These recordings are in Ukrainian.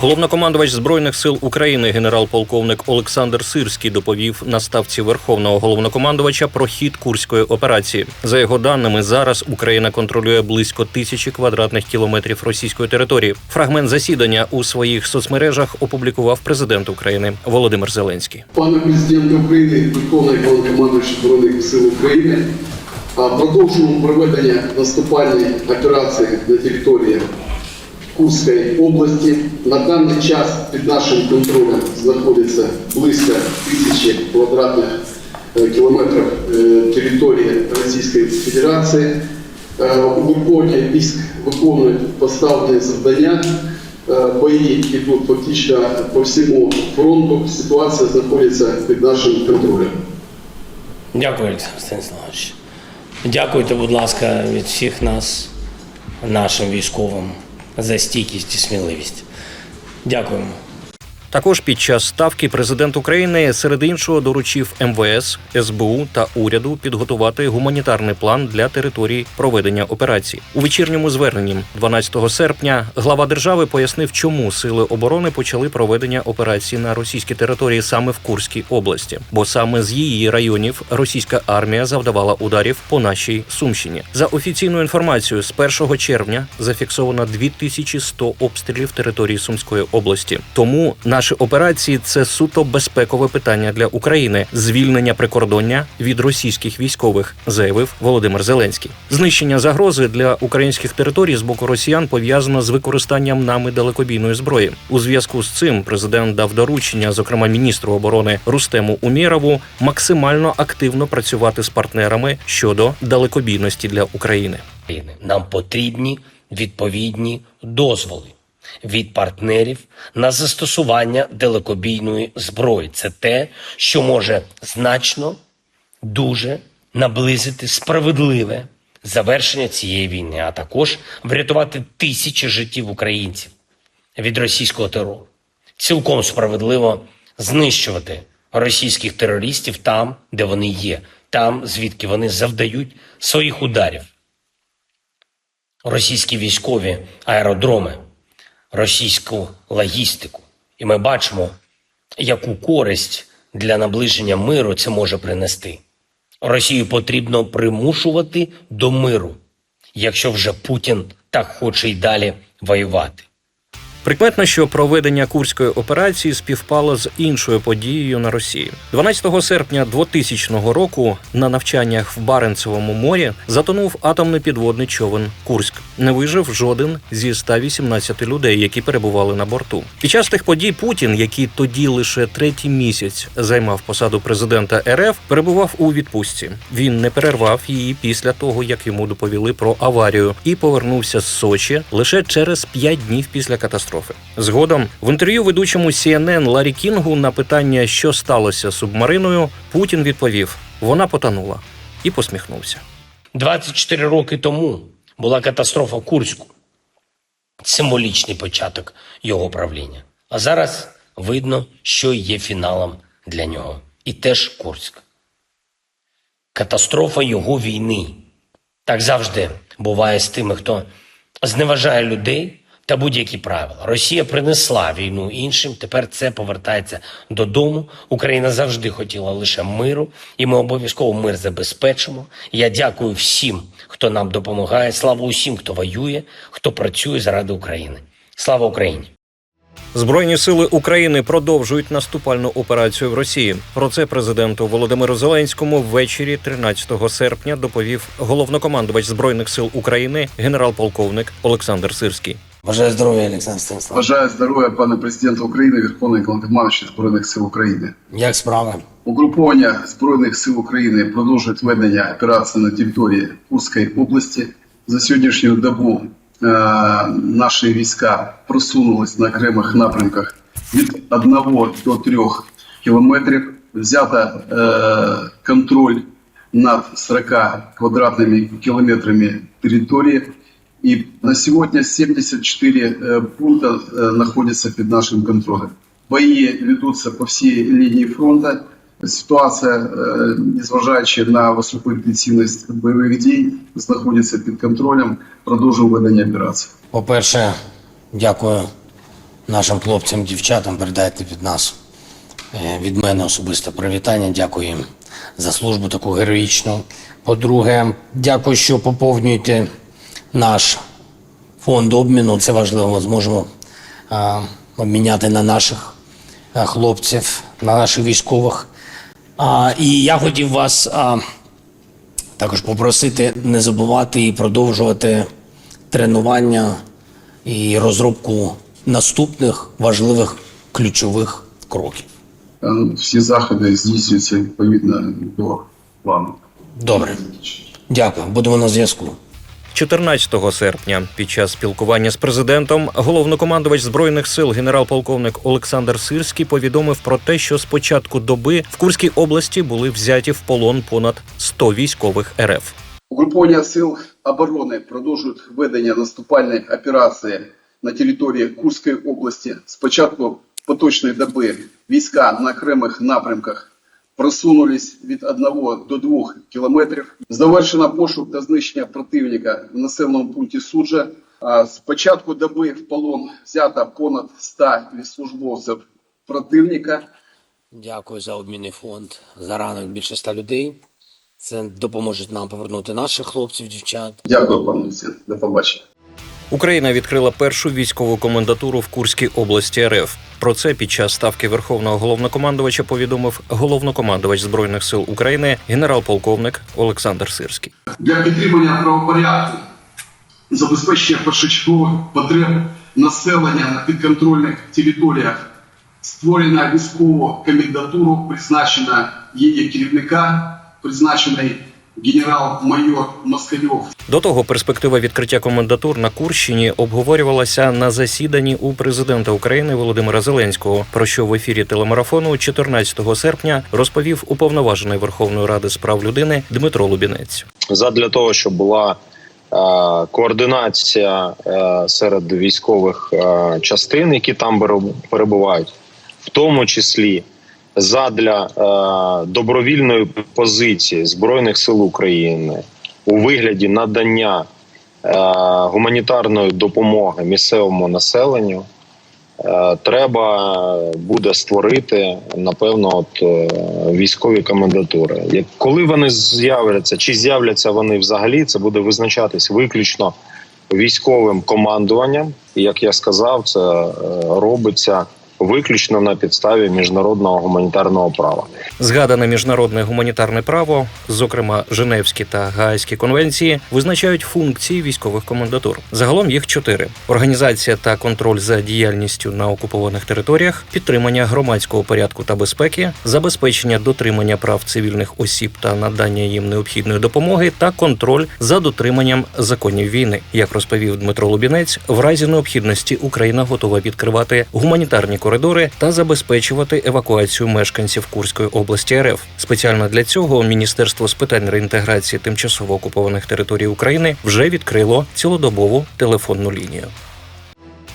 Головнокомандувач збройних сил України генерал-полковник Олександр Сирський доповів на ставці верховного головнокомандувача про хід курської операції. За його даними, зараз Україна контролює близько тисячі квадратних кілометрів російської території. Фрагмент засідання у своїх соцмережах опублікував президент України Володимир Зеленський. Пане президенте України, Верховний Головнокомандуючий Збройних сил України, продовжуємо проведення наступальної операції на території Курської області. На даний час під нашим контролем знаходиться близько тисячі квадратних е, кілометрів е, території Російської Федерації. Е, Угруповання військ виконують поставлені завдання. Бої йдуть фактично по всьому фронту. Ситуація знаходиться під нашим контролем. Дякую, Олександр Станіславович. Дякуйте, будь ласка, від всіх нас, нашим військовим, за стійкість і сміливість. Дякуємо. Також під час ставки президент України серед іншого доручив МВС, СБУ та уряду підготувати гуманітарний план для територій проведення операцій. У вечірньому зверненні 12 серпня глава держави пояснив, чому сили оборони почали проведення операції на російській території саме в Курській області, бо саме з її районів російська армія завдавала ударів по нашій Сумщині. За офіційною інформацією, з 1 червня зафіксовано 2100 обстрілів території Сумської області. Тому наші операції це суто безпекове питання для України. Звільнення прикордоння від російських військових, заявив Володимир Зеленський. Знищення загрози для українських територій з боку росіян пов'язано з використанням нами далекобійної зброї. У зв'язку з цим президент дав доручення, зокрема міністру оборони Рустему Умєрову, максимально активно працювати з партнерами щодо далекобійності для України. Нам потрібні відповідні дозволи від партнерів на застосування далекобійної зброї. Це те, що може значно дуже наблизити справедливе завершення цієї війни, а також врятувати тисячі життів українців від російського терору. Цілком справедливо знищувати російських терористів там, де вони є, там, звідки вони завдають своїх ударів. Російські військові аеродроми, російську логістику. І ми бачимо, яку користь для наближення миру це може принести. Росію потрібно примушувати до миру, якщо вже Путін так хоче й далі воювати. Прикметно, що проведення курської операції співпало з іншою подією на Росії. 12 серпня 2000 року на навчаннях в Баренцевому морі затонув атомний підводний човен Курськ. Не вижив жоден зі 118 людей, які перебували на борту. Під час тих подій Путін, який тоді лише третій місяць займав посаду президента РФ, перебував у відпустці. Він не перервав її після того, як йому доповіли про аварію, і повернувся з Сочі лише через п'ять днів після катастрофи. Згодом в інтерв'ю ведучому CNN Ларі Кінгу на питання, що сталося з субмариною, Путін відповів: вона потонула і посміхнувся. 24 роки тому була катастрофа в Курську. Символічний початок його правління. А зараз видно, що є фіналом для нього. І теж Курськ. Катастрофа його війни. Так завжди буває з тими, хто зневажає людей та будь-які правила. Росія принесла війну іншим. Тепер це повертається додому. Україна завжди хотіла лише миру, і ми обов'язково мир забезпечимо. Я дякую всім, хто нам допомагає. Слава усім, хто воює, хто працює заради України. Слава Україні! Збройні сили України продовжують наступальну операцію в Росії. Про це президенту Володимиру Зеленському ввечері 13 серпня доповів головнокомандувач збройних сил України генерал-полковник Олександр Сирський. Бажаю здоров'я, Олександр Станіславович. Бажаю здоров'я, пане президенту України, Верховний Головнокомандуючий Збройних сил України. Як справи? Угруповання Збройних сил України продовжують ведення операції на території Курської області. За сьогоднішню добу е, наші війська просунулись на окремих напрямках від 1 до 3 кілометрів. Взято е, контроль над 40 квадратними километрами территории. И на сегодня 74 э, пункта э, находятся под нашим контролем. Бои ведутся по всей линии фронта. Ситуація, е, незважаючи на високу інтенсивність бойових дій, знаходиться під контролем. Продовжуємо ведення операції. По-перше, дякую нашим хлопцям, дівчатам передайте від нас, е, від мене особисто привітання. Дякую їм за службу таку героїчну. По-друге, дякую, що поповнюєте наш фонд обміну. Це важливо. Ми зможемо а, обміняти на наших а, хлопців, на наших військових. А, і я хотів вас а, також попросити не забувати і продовжувати тренування і розробку наступних важливих ключових кроків. Е, Всі заходи здійснюються відповідно до плану. Добре, дякую. Будемо на зв'язку. 14 серпня під час спілкування з президентом головнокомандувач збройних сил генерал-полковник Олександр Сирський повідомив про те, що з початку доби в Курській області були взяті в полон понад 100 військових РФ. Угруповання сил оборони продовжують ведення наступальної операції на території Курської області. З початку поточної доби війська на окремих напрямках просунулись від 1 до 2 кілометрів. Завершено пошук та знищення противника в населеному пункті Суджа. З початку доби в полон взято понад 100 службовців противника. Дякую за обмінний фонд. За ранок більше ста людей. Це допоможе нам повернути наших хлопців, дівчат. Дякую, пане. До побачення. Україна відкрила першу військову комендатуру в Курській області РФ. Про це під час ставки верховного головнокомандувача повідомив головнокомандувач збройних сил України генерал-полковник Олександр Сирський. для підтримання правопорядку, забезпечення першочергових потреб населення на підконтрольних територіях, створена військову комендатуру, призначена її керівника, призначений генерал-майор Москальов. До того перспектива відкриття комендатур на Курщині обговорювалася на засіданні у президента України Володимира Зеленського, про що в ефірі телемарафону 14 серпня розповів уповноважений Верховної Ради з прав людини Дмитро Лубінець. задля того, щоб була е, координація е, серед військових е, частин, які там беру- перебувають, в тому числі задля е, добровільної позиції збройних сил України у вигляді надання е, гуманітарної допомоги місцевому населенню. Е, Треба буде створити напевно от е, військові комендатури. Як коли вони з'являться, чи з'являться вони взагалі, це буде визначатись виключно військовим командуванням. І як я сказав, це е, робиться виключно на підставі міжнародного гуманітарного права. Згадане міжнародне гуманітарне право, зокрема Женевські та Гаазькі конвенції, визначають функції військових комендатур. Загалом їх чотири: організація та контроль за діяльністю на окупованих територіях, підтримання громадського порядку та безпеки, забезпечення дотримання прав цивільних осіб та надання їм необхідної допомоги, та контроль за дотриманням законів війни. Як розповів Дмитро Лубінець, в разі необхідності Україна готова відкривати гуманітарні коридори та забезпечувати евакуацію мешканців Курської області РФ. Спеціально для цього Міністерство з питань реінтеграції тимчасово окупованих територій України вже відкрило цілодобову телефонну лінію.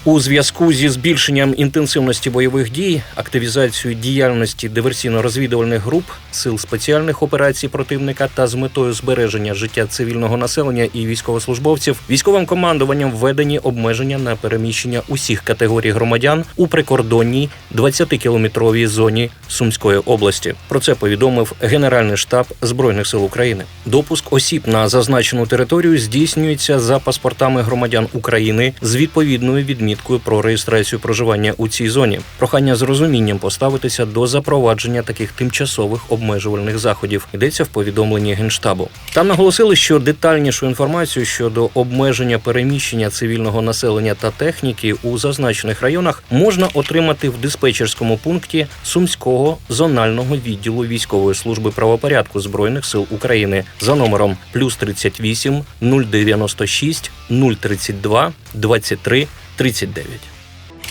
У зв'язку зі збільшенням інтенсивності бойових дій, активізацією діяльності диверсійно-розвідувальних груп, сил спеціальних операцій противника та з метою збереження життя цивільного населення і військовослужбовців, військовим командуванням введені обмеження на переміщення усіх категорій громадян у прикордонній 20-кілометровій зоні Сумської області. Про це повідомив Генеральний штаб збройних сил України. Допуск осіб на зазначену територію здійснюється за паспортами громадян України з відповідною відміткою про реєстрацію проживання у цій зоні. Прохання з розумінням поставитися до запровадження таких тимчасових обмежувальних заходів. Йдеться в повідомленні генштабу. Там наголосили, що детальнішу інформацію щодо обмеження переміщення цивільного населення та техніки у зазначених районах можна отримати в диспетчерському пункті Сумського зонального відділу військової служби правопорядку збройних сил України за номером плюс 38 096 032 23 39.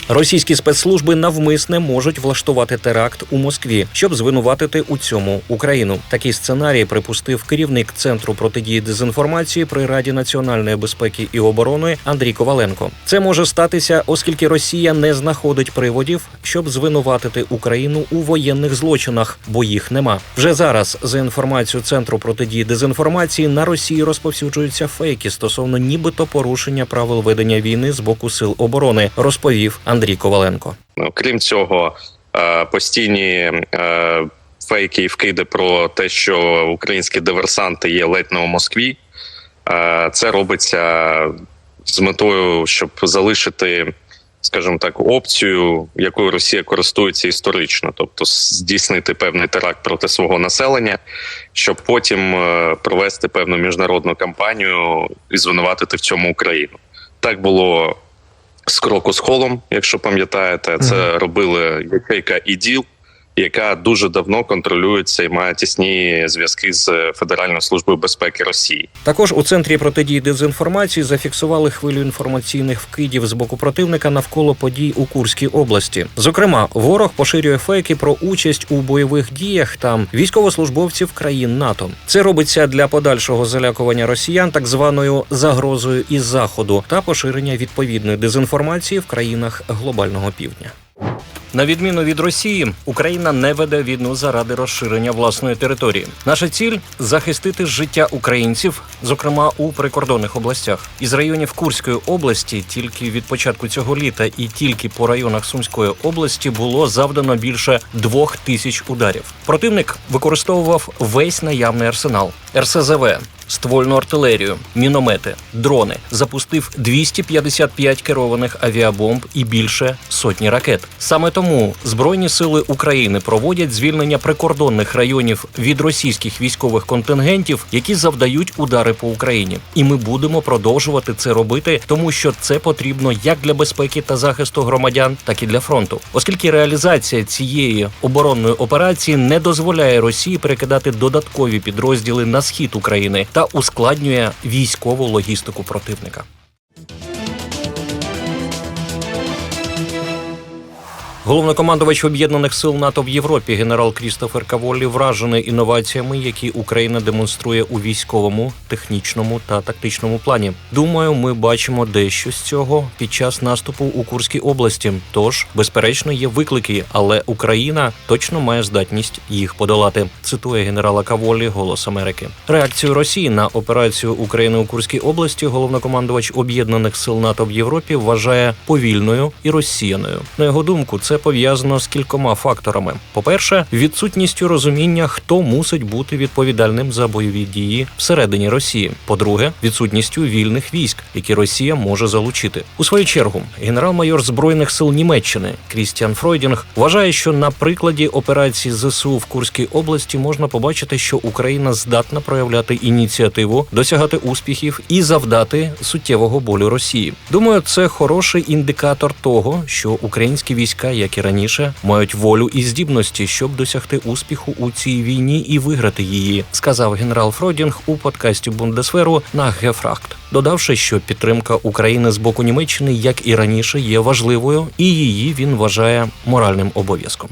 Російські спецслужби навмисне можуть влаштувати теракт у Москві, щоб звинуватити у цьому Україну. Такий сценарій припустив керівник центру протидії дезінформації при Раді національної безпеки і оборони Андрій Коваленко. Це може статися, оскільки Росія не знаходить приводів, щоб звинуватити Україну у воєнних злочинах, бо їх нема. Вже зараз, за інформацією центру протидії дезінформації, на Росії розповсюджуються фейки стосовно нібито порушення правил ведення війни з боку сил оборони, розповів Андрій Андрій Коваленко. Ну, Крім цього, е, постійні е, фейки і вкиди про те, що українські диверсанти є ледь не у Москві. Е, Це робиться з метою, щоб залишити, скажімо так, опцію, якою Росія користується історично, тобто здійснити певний теракт проти свого населення, щоб потім провести певну міжнародну кампанію і звинуватити в цьому Україну. Так було з кроку з холом, якщо пам'ятаєте, це робили ячейка іділ, яка дуже давно контролюється і має тісні зв'язки з Федеральною службою безпеки Росії. Також у центрі протидії дезінформації зафіксували хвилю інформаційних вкидів з боку противника навколо подій у Курській області. Зокрема, ворог поширює фейки про участь у бойових діях там військовослужбовців країн НАТО. Це робиться для подальшого залякування росіян так званою загрозою із заходу та поширення відповідної дезінформації в країнах глобального півдня. На відміну від Росії, Україна не веде війну заради розширення власної території. Наша ціль захистити життя українців, зокрема у прикордонних областях. Із районів Курської області тільки від початку цього літа і тільки по районах Сумської області було завдано більше двох тисяч ударів. Противник використовував весь наявний арсенал РСЗВ. Ствольну артилерію, міномети, дрони запустив 255 керованих авіабомб і більше сотні ракет. Саме тому збройні сили України проводять звільнення прикордонних районів від російських військових контингентів, які завдають удари по Україні. І ми будемо продовжувати це робити, тому що це потрібно як для безпеки та захисту громадян, так і для фронту, оскільки реалізація цієї оборонної операції не дозволяє Росії перекидати додаткові підрозділи на схід України та ускладнює військову логістику противника. Головнокомандувач об'єднаних сил НАТО в Європі генерал Крістофер Каволі вражений інноваціями, які Україна демонструє у військовому, технічному та тактичному плані. Думаю, ми бачимо дещо з цього під час наступу у Курській області. Тож, безперечно, є виклики, але Україна точно має здатність їх подолати. Цитує генерала Каволі Голос Америки. Реакцію Росії на операцію України у Курській області головнокомандувач об'єднаних сил НАТО в Європі вважає повільною і розсіяною. На його думку, це пов'язано з кількома факторами: по-перше, відсутністю розуміння, хто мусить бути відповідальним за бойові дії всередині Росії. По-друге, відсутністю вільних військ, які Росія може залучити. У свою чергу, генерал-майор збройних сил Німеччини Крістіан Фройдінг вважає, що на прикладі операції ЗСУ в Курській області можна побачити, що Україна здатна проявляти ініціативу, досягати успіхів і завдати суттєвого болю Росії. Думаю, це хороший індикатор того, що українські війська, як і раніше, мають волю і здібності, щоб досягти успіху у цій війні і виграти її, сказав генерал Фродінг у подкасті Бундесверу на Гефракт, додавши, що підтримка України з боку Німеччини, як і раніше, є важливою, і її він вважає моральним обов'язком.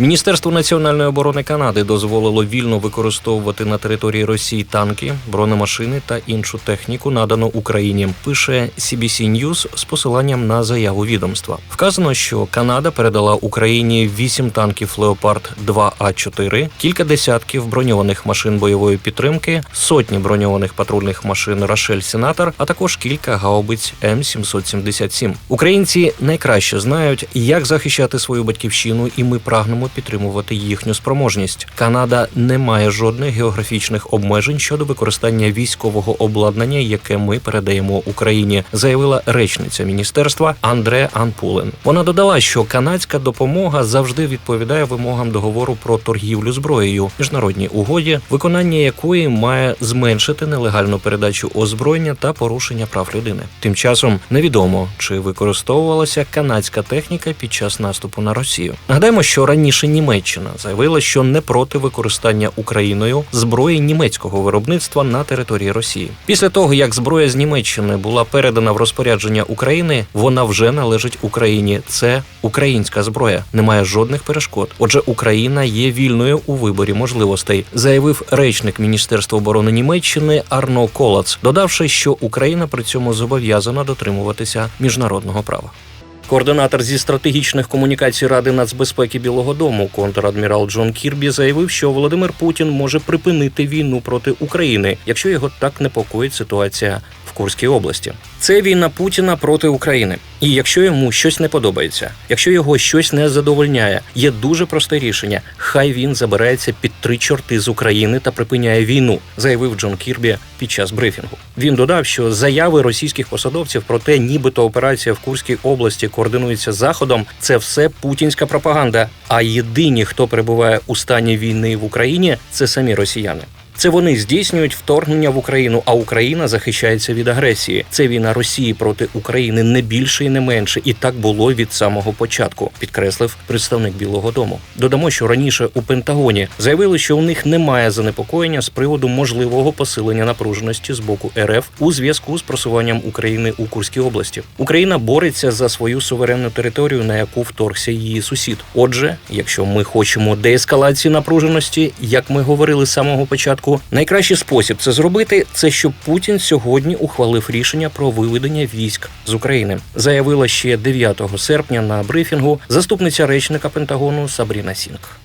Міністерство національної оборони Канади дозволило вільно використовувати на території Росії танки, бронемашини та іншу техніку, надану Україні. Пише CBC News з посиланням на заяву відомства. Вказано, що Канада передала Україні 8 танків Леопард 2 а 4 кілька десятків броньованих машин бойової підтримки, сотні броньованих патрульних машин Рашель Сенатор, а також кілька гаубиць М777. Українці найкраще знають, як захищати свою батьківщину, і ми прагнемо підтримувати їхню спроможність. Канада не має жодних географічних обмежень щодо використання військового обладнання, яке ми передаємо Україні, заявила речниця міністерства Андре Анпулен. Вона додала, що канадська допомога завжди відповідає вимогам договору про торгівлю зброєю, міжнародній угоді, виконання якої має зменшити нелегальну передачу озброєння та порушення прав людини. Тим часом невідомо чи використовувалася канадська техніка під час наступу на Росію. Нагадаємо, що раніше Німеччина заявила, що не проти використання Україною зброї німецького виробництва на території Росії. Після того як зброя з Німеччини була передана в розпорядження України, вона вже належить Україні. Це українська зброя, немає жодних перешкод. Отже, Україна є вільною у виборі можливостей, заявив речник Міністерства оборони Німеччини Арно Колац, додавши, що Україна при цьому зобов'язана дотримуватися міжнародного права. Координатор зі стратегічних комунікацій Ради нацбезпеки Білого Дому, контрадмірал Джон Кірбі, заявив, що Володимир Путін може припинити війну проти України, якщо його так непокоїть ситуація Курській області. Це війна Путіна проти України. І якщо йому щось не подобається, якщо його щось не задовольняє, є дуже просте рішення: хай він забирається під три чорти з України та припиняє війну, заявив Джон Кірбі під час брифінгу. Він додав, що заяви російських посадовців про те, нібито операція в Курській області координується заходом, це все путінська пропаганда. А єдині, хто перебуває у стані війни в Україні, це самі росіяни. Це вони здійснюють вторгнення в Україну, а Україна захищається від агресії. Це війна Росії проти України не більше і не менше, і так було від самого початку, підкреслив представник Білого Дому. Додамо, що раніше у Пентагоні заявили, що у них немає занепокоєння з приводу можливого посилення напруженості з боку РФ у зв'язку з просуванням України у Курській області. Україна бореться за свою суверенну територію, на яку вторгся її сусід. Отже, якщо ми хочемо деескалації напруженості, як ми говорили з самого початку, найкращий спосіб це зробити це щоб Путін сьогодні ухвалив рішення про виведення військ з України. Заявила ще 9 серпня на брифінгу заступниця речника Пентагону Сабріна Сінг.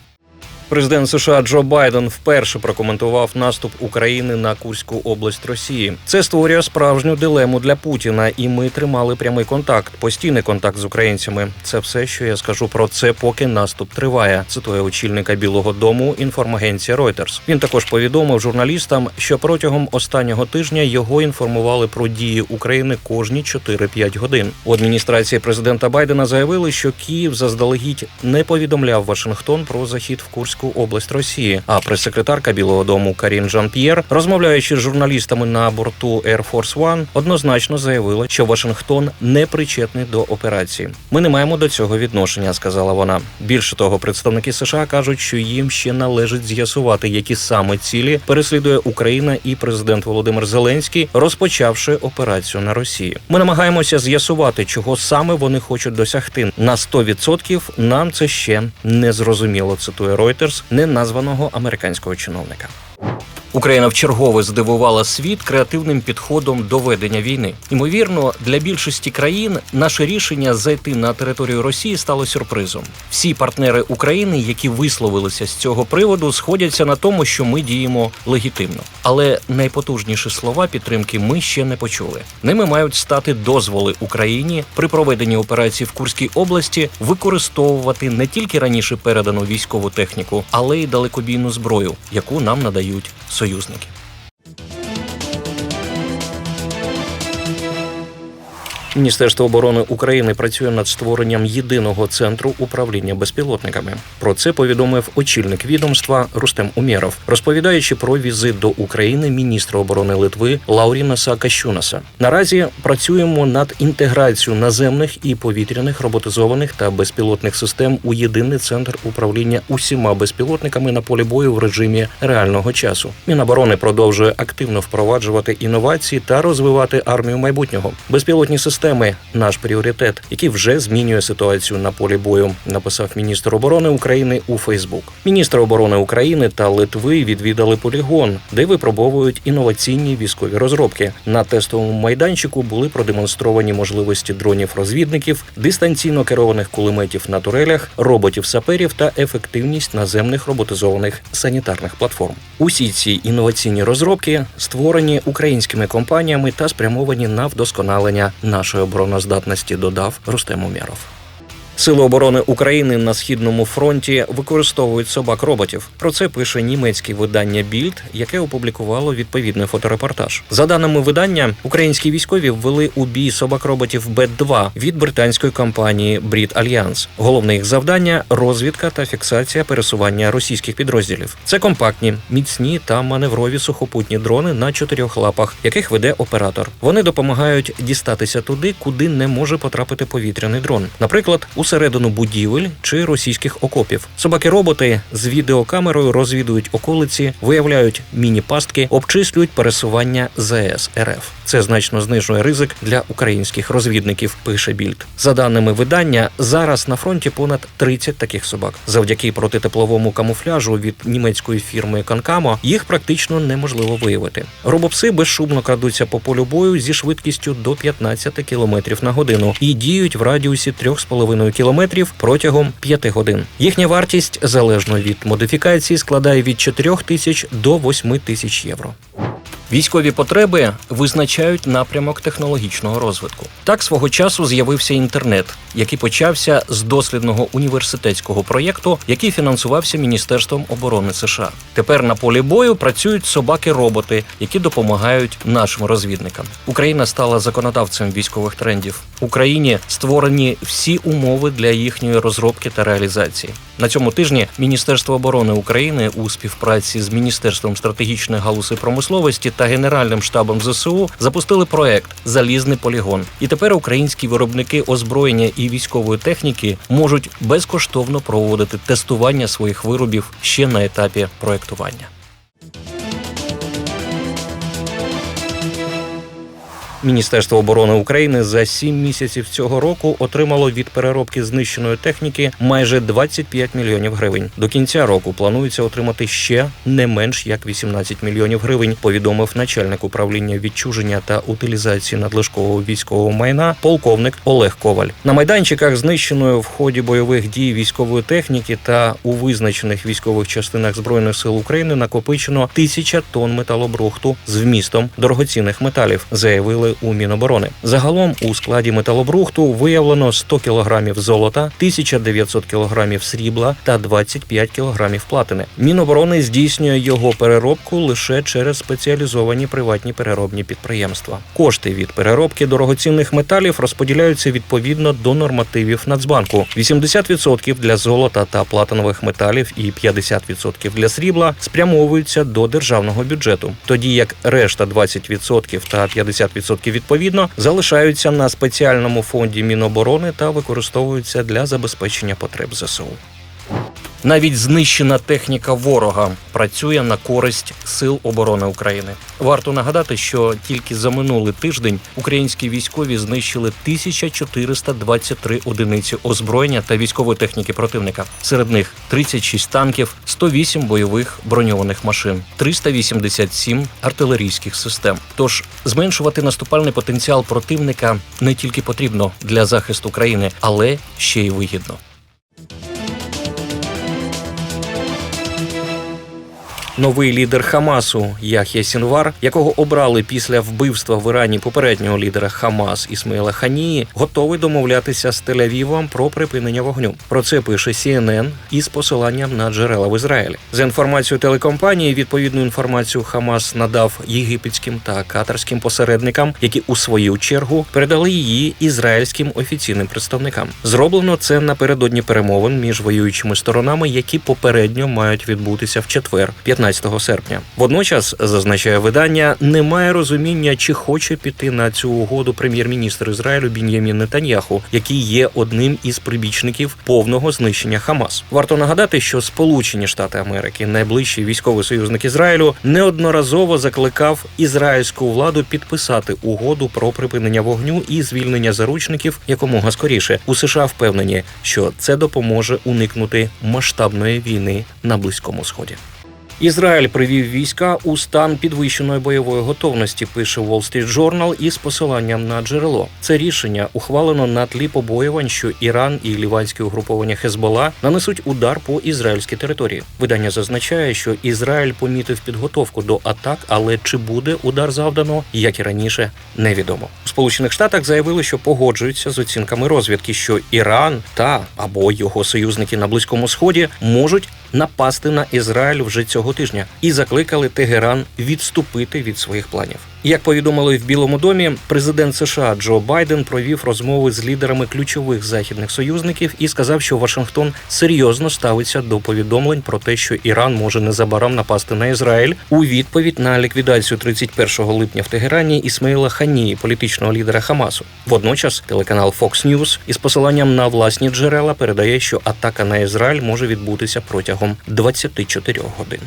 Президент США Джо Байден вперше прокоментував наступ України на Курську область Росії. Це створює справжню дилему для Путіна, і ми тримали прямий контакт, постійний контакт з українцями. Це все, що я скажу про це, поки наступ триває. Цитує очільника Білого Дому інформагенція Reuters. Він також повідомив журналістам, що протягом останнього тижня його інформували про дії України кожні 4-5 годин. У адміністрації президента Байдена заявили, що Київ заздалегідь не повідомляв Вашингтон про захід в Курську область Росії. А прес-секретарка Білого Дому Карін Жан П'єр, розмовляючи з журналістами на борту Air Force One, однозначно заявила, що Вашингтон не причетний до операції. Ми не маємо до цього відношення, сказала вона. Більше того, представники США кажуть, що їм ще належить з'ясувати, які саме цілі переслідує Україна і президент Володимир Зеленський, розпочавши операцію на Росії. Ми намагаємося з'ясувати, чого саме вони хочуть досягти. На 100% нам це ще не зрозуміло. Цитує Reuters неназваного американського чиновника. Україна вчергове здивувала світ креативним підходом до ведення війни. Ймовірно, для більшості країн наше рішення зайти на територію Росії стало сюрпризом. Всі партнери України, які висловилися з цього приводу, сходяться на тому, що ми діємо легітимно. Але найпотужніші слова підтримки ми ще не почули. Ними мають стати дозволи Україні при проведенні операції в Курській області використовувати не тільки раніше передану військову техніку, але й далекобійну зброю, яку нам надають союзники. Міністерство оборони України працює над створенням єдиного центру управління безпілотниками. Про це повідомив очільник відомства Рустем Умєров, розповідаючи про візит до України міністра оборони Литви Лаурінаса Кащунаса. Наразі працюємо над інтеграцією наземних і повітряних роботизованих та безпілотних систем у єдиний центр управління усіма безпілотниками на полі бою в режимі реального часу. Міноборони продовжує активно впроваджувати інновації та розвивати армію майбутнього. Безпілотні системи наш пріоритет, який вже змінює ситуацію на полі бою, написав міністр оборони України у Фейсбук. Міністр оборони України та Литви відвідали полігон, де випробовують інноваційні військові розробки. На тестовому майданчику були продемонстровані можливості дронів-розвідників, дистанційно керованих кулеметів на турелях, роботів-саперів та ефективність наземних роботизованих санітарних платформ. Усі ці інноваційні розробки створені українськими компаніями та спрямовані на вдосконалення нашої обороноздатності, додав Рустем Умєров. Сили оборони України на східному фронті використовують собак роботів. Про це пише німецьке видання Більд, яке опублікувало відповідний фоторепортаж. За даними видання, українські військові ввели у бій собак роботів Бет-2 від британської компанії Брід Альянс. Головне їх завдання розвідка та фіксація пересування російських підрозділів. Це компактні, міцні та маневрові сухопутні дрони на чотирьох лапах, яких веде оператор. Вони допомагають дістатися туди, куди не може потрапити повітряний дрон. Наприклад, усередину будівель чи російських окопів. Собаки-роботи з відеокамерою розвідують околиці, виявляють міні-пастки, обчислюють пересування ЗС РФ. Це значно знижує ризик для українських розвідників. Пише більд. За даними видання, зараз на фронті понад 30 таких собак. Завдяки протитепловому камуфляжу від німецької фірми Конкамо їх практично неможливо виявити. Робопси безшумно крадуться по полю бою зі швидкістю до 15 км на годину і діють в радіусі 3,5 кілометрів протягом 5 годин. Їхня вартість залежно від модифікації складає від 4 тисяч до 8 тисяч євро. Військові потреби визначають напрямок технологічного розвитку. Так свого часу з'явився інтернет, який почався з дослідного університетського проєкту, який фінансувався Міністерством оборони США. Тепер на полі бою працюють собаки-роботи, які допомагають нашим розвідникам. Україна стала законодавцем військових трендів. В Україні створені всі умови для їхньої розробки та реалізації. На цьому тижні Міністерство оборони України у співпраці з Міністерством стратегічної галузі промисловості та Генеральним штабом ЗСУ запустили проект Залізний полігон. І тепер українські виробники озброєння і військової техніки можуть безкоштовно проводити тестування своїх виробів ще на етапі проектування. Міністерство оборони України за сім місяців цього року отримало від переробки знищеної техніки майже 25 мільйонів гривень. До кінця року планується отримати ще не менш як 18 мільйонів гривень. Повідомив начальник управління відчуження та утилізації надлишкового військового майна полковник Олег Коваль. На майданчиках знищеної в ході бойових дій військової техніки та у визначених військових частинах збройних сил України накопичено тисяча тонн металобрухту з вмістом дорогоцінних металів, заявили у Міноборони. Загалом у складі металобрухту виявлено 100 кілограмів золота, 1900 кілограмів срібла та 25 кілограмів платини. Міноборони здійснює його переробку лише через спеціалізовані приватні переробні підприємства. Кошти від переробки дорогоцінних металів розподіляються відповідно до нормативів Нацбанку: 80% для золота та платинових металів і 50% для срібла спрямовуються до державного бюджету, тоді як решта 20% та 50% відповідно залишаються на спеціальному фонді Міноборони та використовуються для забезпечення потреб ЗСУ. Навіть знищена техніка ворога працює на користь сил оборони України. Варто нагадати, що тільки за минулий тиждень українські військові знищили 1423 одиниці озброєння та військової техніки противника. Серед них 36 танків, 108 бойових броньованих машин, 387 артилерійських систем. Тож зменшувати наступальний потенціал противника не тільки потрібно для захисту країни, але ще й вигідно. Новий лідер Хамасу Яхія Сінвар, якого обрали після вбивства в Ірані попереднього лідера Хамас Ісмаїла Ханії, готовий домовлятися з Тель-Авівом про припинення вогню. Про це пише CNN із посиланням на джерела в Ізраїлі. За інформацією телекомпанії, відповідну інформацію Хамас надав єгипетським та катарським посередникам, які у свою чергу передали її ізраїльським офіційним представникам. Зроблено це напередодні перемовин між воюючими сторонами, які попередньо мають відбутися в четвер, 15 серпня. Водночас зазначає видання, немає розуміння, чи хоче піти на цю угоду прем'єр-міністр Ізраїлю Бін'ямін Нетаньяху, який є одним із прибічників повного знищення Хамас. Варто нагадати, що Сполучені Штати Америки, найближчий військовий союзник Ізраїлю, неодноразово закликав ізраїльську владу підписати угоду про припинення вогню і звільнення заручників якомога скоріше. У США впевнені, що це допоможе уникнути масштабної війни на близькому сході. Ізраїль привів війська у стан підвищеної бойової готовності. Пише Wall Street Journal із посиланням на джерело. Це рішення ухвалено на тлі побоювань, що Іран і ліванське угруповання Хезбола нанесуть удар по ізраїльській території. Видання зазначає, що Ізраїль помітив підготовку до атак, але чи буде удар завдано, як і раніше, невідомо. У Сполучених Штатах заявили, що погоджуються з оцінками розвідки, що Іран та або його союзники на близькому сході можуть напасти на Ізраїль вже цього тижня і закликали Тегеран відступити від своїх планів. Як повідомили в Білому домі, президент США Джо Байден провів розмови з лідерами ключових західних союзників і сказав, що Вашингтон серйозно ставиться до повідомлень про те, що Іран може незабаром напасти на Ізраїль у відповідь на ліквідацію 31 липня в Тегерані Ісмаїла Ханії, політичного лідера Хамасу. Водночас телеканал Fox News із посиланням на власні джерела передає, що атака на Ізраїль може відбутися протягом 24 годин.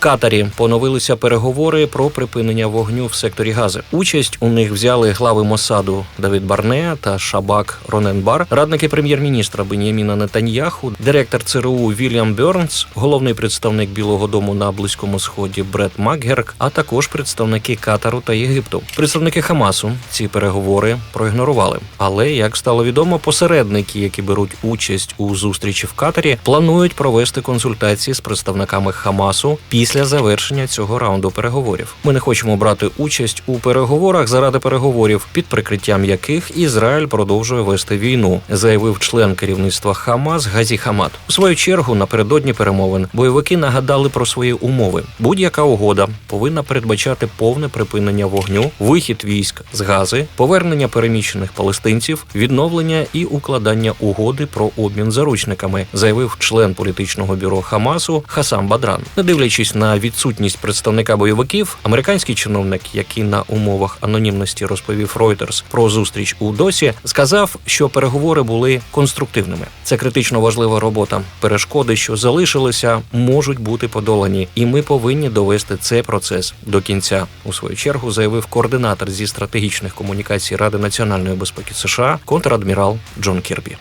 Катарі поновилися переговори про припинення вогню в секторі Гази. Участь у них взяли глави Мосаду Давид Барнеа та Шабак Роненбар, радники прем'єр-міністра Беняміна Нетаньяху, директор ЦРУ Вільям Бернс, головний представник Білого Дому на близькому сході Бред Макгерк, а також представники Катару та Єгипту. Представники Хамасу ці переговори проігнорували. Але як стало відомо, посередники, які беруть участь у зустрічі в Катарі, планують провести консультації з представниками Хамасу після після завершення цього раунду переговорів. Ми не хочемо брати участь у переговорах заради переговорів, під прикриттям яких Ізраїль продовжує вести війну, заявив член керівництва Хамас Газі Хамад. У свою чергу напередодні перемовин бойовики нагадали про свої умови. Будь-яка угода повинна передбачати повне припинення вогню, вихід військ з Гази, повернення переміщених палестинців, відновлення і укладання угоди про обмін заручниками, заявив член політичного бюро Хамасу Хасан Бадран. Не дивлячись на відсутність представника бойовиків, американський чиновник, який на умовах анонімності розповів Reuters про зустріч у досі, сказав, що переговори були конструктивними. Це критично важлива робота. Перешкоди, що залишилися, можуть бути подолані, і ми повинні довести цей процес до кінця. У свою чергу заявив координатор зі стратегічних комунікацій Ради національної безпеки США контрадмірал Джон Кірбі.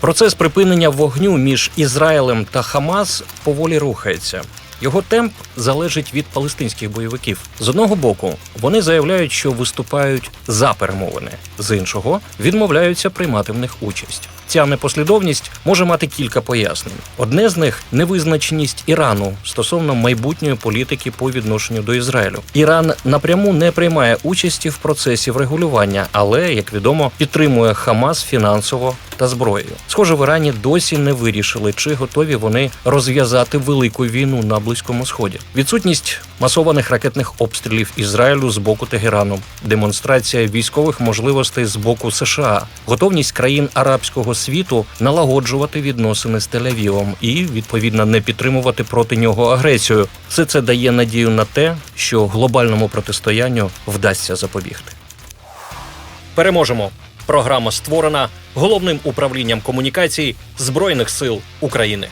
Процес припинення вогню між Ізраїлем та Хамас поволі рухається. Його темп залежить від палестинських бойовиків. З одного боку, вони заявляють, що виступають за перемовини, з іншого відмовляються приймати в них участь. Ця непослідовність може мати кілька пояснень. Одне з них невизначеність Ірану стосовно майбутньої політики по відношенню до Ізраїлю. Іран напряму не приймає участі в процесі врегулювання, але як відомо підтримує Хамас фінансово та зброєю. Схоже, в Ірані досі не вирішили, чи готові вони розв'язати велику війну на близькому сході. Відсутність масованих ракетних обстрілів Ізраїлю з боку Тегерану, демонстрація військових можливостей з боку США, готовність країн арабського світу налагоджувати відносини з Тель-Авівом і відповідно не підтримувати проти нього агресію. Все це дає надію на те, що глобальному протистоянню вдасться запобігти. Переможемо. Програма створена головним управлінням комунікацій Збройних сил України.